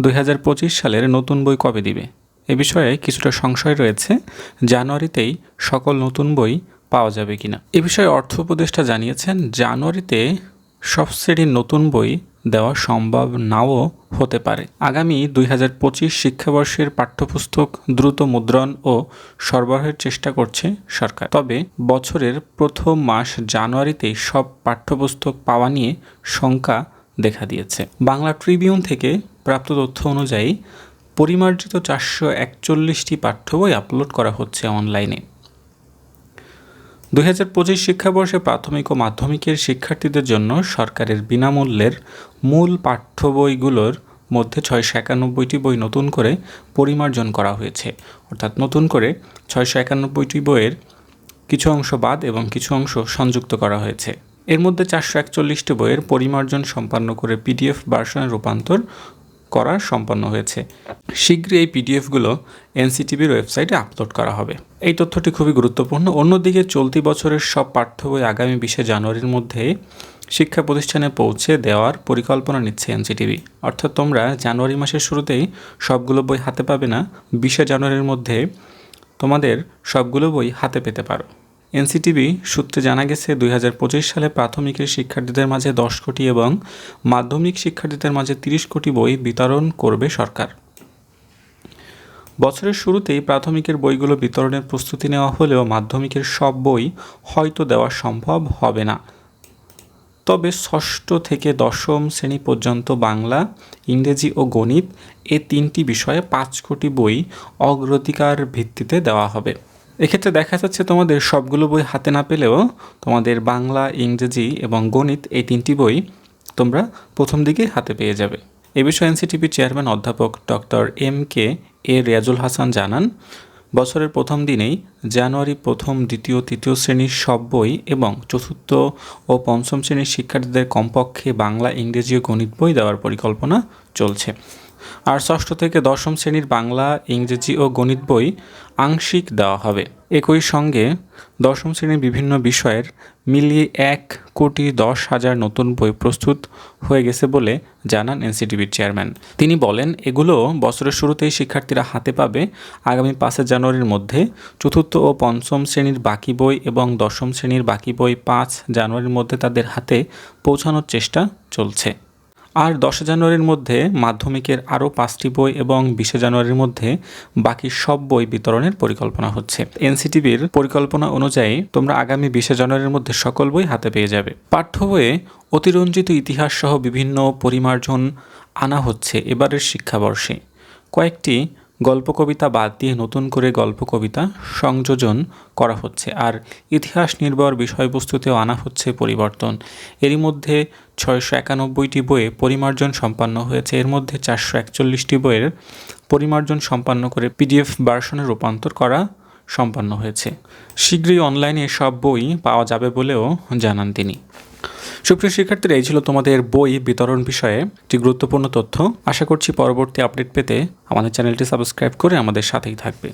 দুই হাজার পঁচিশ সালের নতুন বই কবে দিবে? এ বিষয়ে কিছুটা সংশয় রয়েছে, জানুয়ারিতেই সকল নতুন বই পাওয়া যাবে কিনা। এ বিষয়ে অর্থ উপদেষ্টা জানিয়েছেন, জানুয়ারিতে সব শ্রেণির নতুন বই দেওয়া সম্ভব নাও হতে পারে। আগামী দুই হাজার পঁচিশ শিক্ষাবর্ষের পাঠ্যপুস্তক দ্রুত মুদ্রণ ও সরবরাহের চেষ্টা করছে সরকার। তবে বছরের প্রথম মাস জানুয়ারিতেই সব পাঠ্যপুস্তক পাওয়া নিয়ে শঙ্কা দেখা দিয়েছে। বাংলা ট্রিবিউন থেকে প্রাপ্ত তথ্য অনুযায়ী, পরিমার্জিত চারশো একচল্লিশটি পাঠ্য বই আপলোড করা হচ্ছে অনলাইনে। দুই হাজার পঁচিশ শিক্ষাবর্ষে প্রাথমিক ও মাধ্যমিকের শিক্ষার্থীদের জন্য সরকারের বিনামূল্যের মূল পাঠ্য বইগুলোর মধ্যে ছয়শো একানব্বইটি বই নতুন করে পরিমার্জন করা হয়েছে। অর্থাৎ নতুন করে ছয়শো একানব্বইটি বইয়ের কিছু অংশ বাদ এবং কিছু অংশ সংযুক্ত করা হয়েছে। এর মধ্যে চারশো একচল্লিশটি বইয়ের পরিমার্জন সম্পন্ন করে পিডিএফ ভার্সনে রূপান্তর করা সম্পন্ন হয়েছে। শীঘ্রই এই পিডিএফগুলো এনসিটিভির ওয়েবসাইটে আপলোড করা হবে। এই তথ্যটি খুবই গুরুত্বপূর্ণ। অন্যদিকে চলতি বছরের সব পাঠ্য বই আগামী বিশে জানুয়ারির মধ্যে শিক্ষা প্রতিষ্ঠানে পৌঁছে দেওয়ার পরিকল্পনা নিচ্ছে এনসিটিভি। অর্থাৎ তোমরা জানুয়ারি মাসের শুরুতেই সবগুলো বই হাতে পাবে না, বিশে জানুয়ারির মধ্যে তোমাদের সবগুলো বই হাতে পেতে পারো। এনসিটিভি সূত্রে জানা গেছে, দুই হাজার পঁচিশ সালে প্রাথমিকের শিক্ষার্থীদের মাঝে দশ কোটি এবং মাধ্যমিক শিক্ষার্থীদের মাঝে তিরিশ কোটি বই বিতরণ করবে সরকার। বছরের শুরুতেই প্রাথমিকের বইগুলো বিতরণের প্রস্তুতি নেওয়া হলেও মাধ্যমিকের সব বই হয়তো দেওয়া সম্ভব হবে না। তবে ষষ্ঠ থেকে দশম শ্রেণি পর্যন্ত বাংলা, ইংরেজি ও গণিত এ তিনটি বিষয়ে পাঁচ কোটি বই অগ্রাধিকার ভিত্তিতে দেওয়া হবে। এক্ষেত্রে দেখা যাচ্ছে তোমাদের সবগুলো বই হাতে না পেলেও তোমাদের বাংলা, ইংরেজি এবং গণিত এই তিনটি বই তোমরা প্রথম দিকেই হাতে পেয়ে যাবে। এ বিষয়ে এনসিটিভির চেয়ারম্যান অধ্যাপক doctor M K A Riazul Hasan জানান, বছরের প্রথম দিনেই জানুয়ারি প্রথম, দ্বিতীয়, তৃতীয় শ্রেণির সব বই এবং চতুর্থ ও পঞ্চম শ্রেণির শিক্ষার্থীদের কমপক্ষে বাংলা, ইংরেজি ও গণিত বই দেওয়ার পরিকল্পনা চলছে। আর ষষ্ঠ থেকে দশম শ্রেণির বাংলা, ইংরেজি ও গণিত বই আংশিক দেওয়া হবে। একই সঙ্গে দশম শ্রেণির বিভিন্ন বিষয়ের মিলিয়ে এক কোটি দশ হাজার নতুন বই প্রস্তুত হয়ে গেছে বলে জানান এনসিটিভির চেয়ারম্যান। তিনি বলেন, এগুলো বছরের শুরুতেই শিক্ষার্থীরা হাতে পাবে। আগামী পাঁচে জানুয়ারির মধ্যে চতুর্থ ও পঞ্চম শ্রেণির বাকি বই এবং দশম শ্রেণির বাকি বই পাঁচ জানুয়ারির মধ্যে তাদের হাতে পৌঁছানোর চেষ্টা চলছে। আর দশ জানুয়ারির মধ্যে মাধ্যমিকের আরও পাঁচটি বই এবং বিশে জানুয়ারির মধ্যে বাকি সব বই বিতরণের পরিকল্পনা হচ্ছে। এনসিটিভির পরিকল্পনা অনুযায়ী তোমরা আগামী বিশে জানুয়ারির মধ্যে সকল বই হাতে পেয়ে যাবে। পাঠ্য বইয়ে অতিরঞ্জিত ইতিহাস সহ বিভিন্ন পরিমার্জন আনা হচ্ছে এবারের শিক্ষাবর্ষে। কয়েকটি গল্প কবিতা বাদ দিয়ে নতুন করে গল্প কবিতা সংযোজন করা হচ্ছে। আর ইতিহাস নির্ভর বিষয়বস্তুতেও আনা হচ্ছে পরিবর্তন। এরই মধ্যে ছয়শো একানব্বইটি বইয়ে পরিমার্জন সম্পন্ন হয়েছে। এর মধ্যে চারশো একচল্লিশটি বইয়ের পরিমার্জন সম্পন্ন করে পিডিএফ ভার্সনে রূপান্তর করা সম্পন্ন হয়েছে। শীঘ্রই অনলাইনে সব বই পাওয়া যাবে বলেও জানান তিনি। সুপ্রিয় শিক্ষার্থীরা, এই ছিল তোমাদের বই বিতরণ বিষয়ে একটি গুরুত্বপূর্ণ তথ্য। আশা করছি পরবর্তী আপডেট পেতে আমাদের চ্যানেলটি সাবস্ক্রাইব করে আমাদের সাথেই থাকবে।